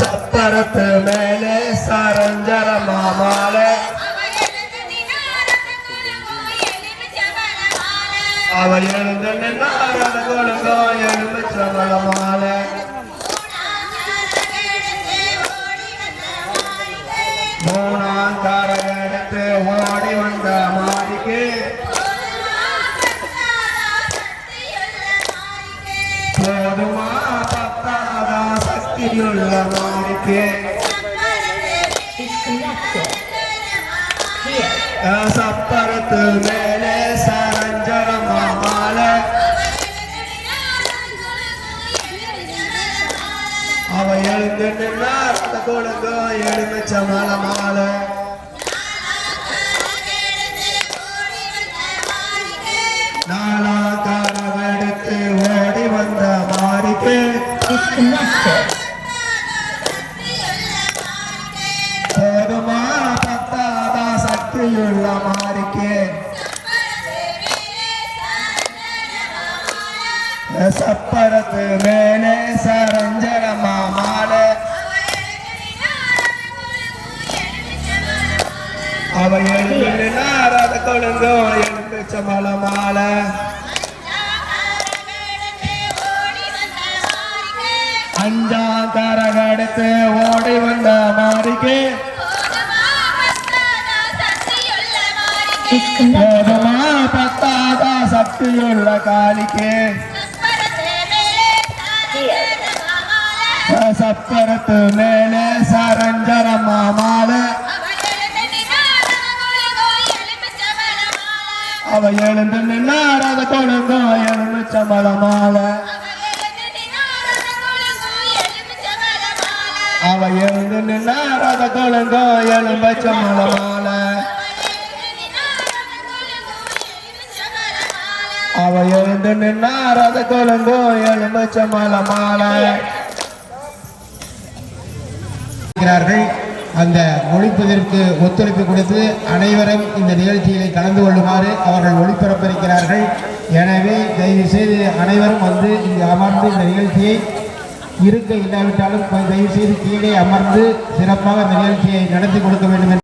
சப்பரத்து மேலே சரஞ்சர மாமாலே. அவ எழுந்து நின்னாரத கொடுங்கோ எலுமிச்ச சப்பரத்து மேலே சரஞ்சர மாமாலே அவ எழுந்து நின்னாரத கொடுங்கோ எலுமிச்ச மலமாலே நாலாம் கரகெடுத்து ஓடி வந்த மாறிக்கு சக்தியுள்ள மாறிக்கு சப்பரத்து மேலே சரஞ்சர மாமாலே அவ எழுந்து நாரத கொழுங்கோ எழும்பிச்ச மலமாலை அஞ்சா கரகடுத்து ஓடி வந்த மாறிக்கு போதுமா பத்தாதா சக்தியுள்ள காளிக்கு சப்பரத்து மேலே சரஞ்சர மாமால அவ எழுந்து நின்னார் நின்னாரத கொழுங்கோ எழுமிச்ச மலமாலை. அவ எழுந்து நின்னாரத கொழுங்கோ எழும்பச்ச மலமாலை. அவ எழுந்து நின்னாரத கொழுங்கோ எழும்பச்ச மலமாலை இருக்கிறார்கள். அந்த ஒழிப்பதற்கு ஒத்துழைப்பு கொடுத்து அனைவரும் இந்த நிகழ்ச்சியிலே கலந்து கொள்ளுமாறு அவர்கள் ஒளிபரப்பிருக்கிறார்கள். எனவே தயவு செய்து அனைவரும் வந்து இங்கு அமர்ந்து இந்த நிகழ்ச்சியை இருக்க இல்லாவிட்டாலும் தயவு செய்து கீழே அமர்ந்து சிறப்பாக இந்த நிகழ்ச்சியை நடத்தி கொடுக்க வேண்டும் என்று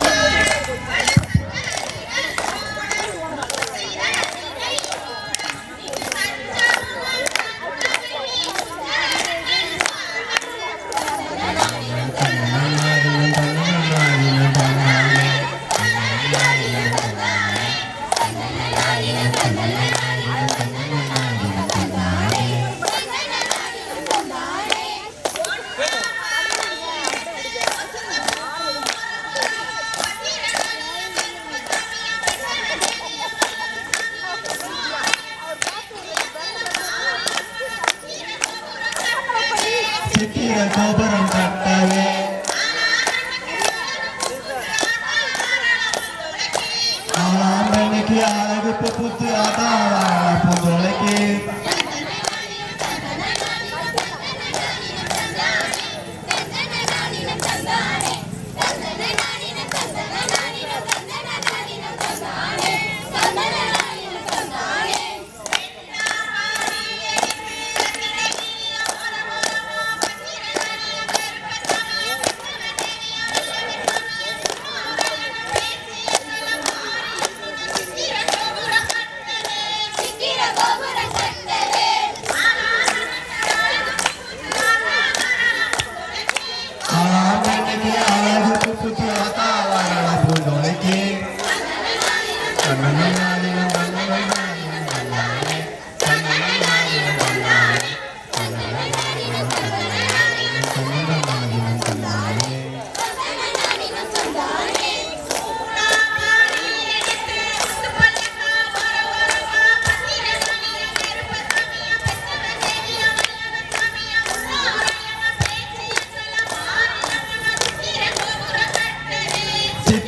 சித்திர கோபுரம் கட்டவே ஆளாம்பனைக்கு அழகு புத்து ஆட்டா புதுளைக்கு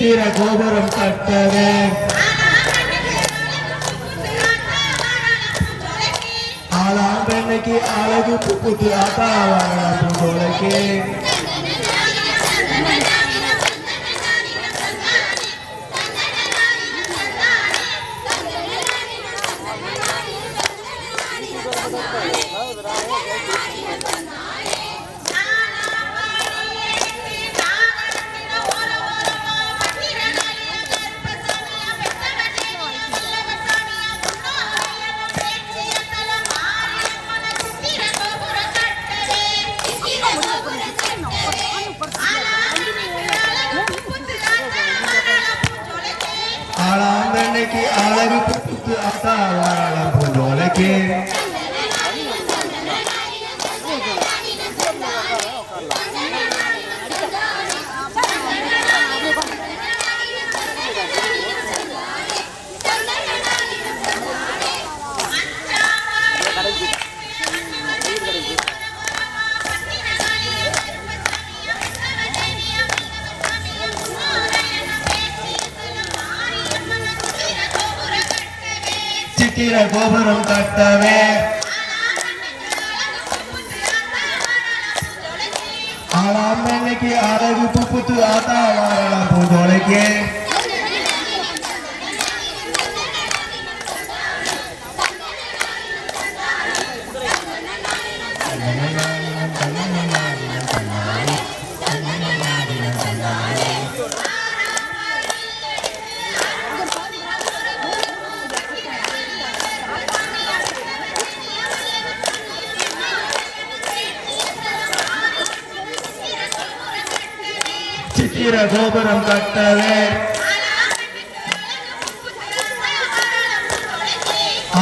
சித்திர கோபுரம் கட்டவே ஆளாம்பனைக்கு அழகு புத்து ஆட்டாளா புதுளைக்கு புத்து சித்திர கோபுரம் கட்டவே. ஆளாம் இன்னைக்கு அழகு புத்து ஆத்தா வாரலாம் பூந்தோலைக்கு சித்திர கோபுரம் கட்டவே.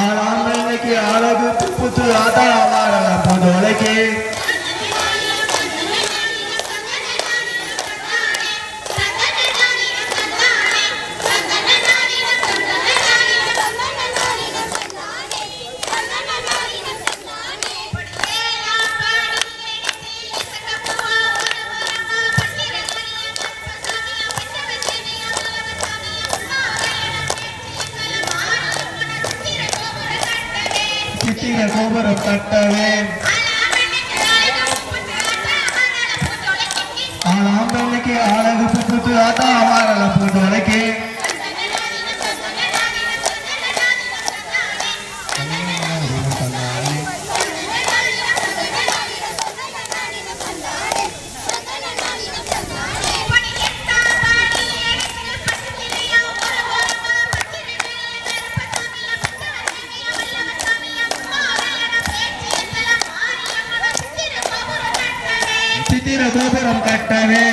ஆளாம் இன்னைக்கு அழகு புத்து ஆத்தா சித்திர கோபுரம் கட்டவே ஆளாம் இன்னைக்கு அழகு புத்து ஆத்தா வாழலாம் சித்திர கோபுரம் கட்டவே.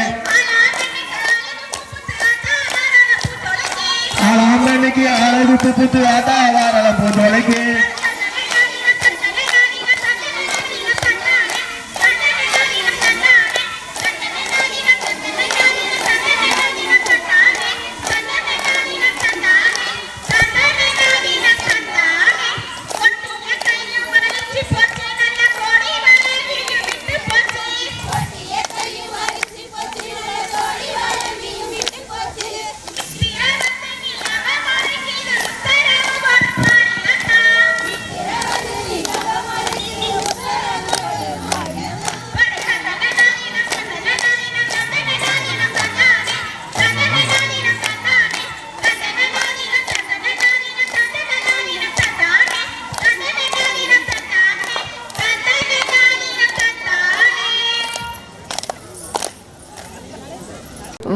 ஆளாம் இன்னைக்கு அழகு புத்து ஆத்தா வாழலாம்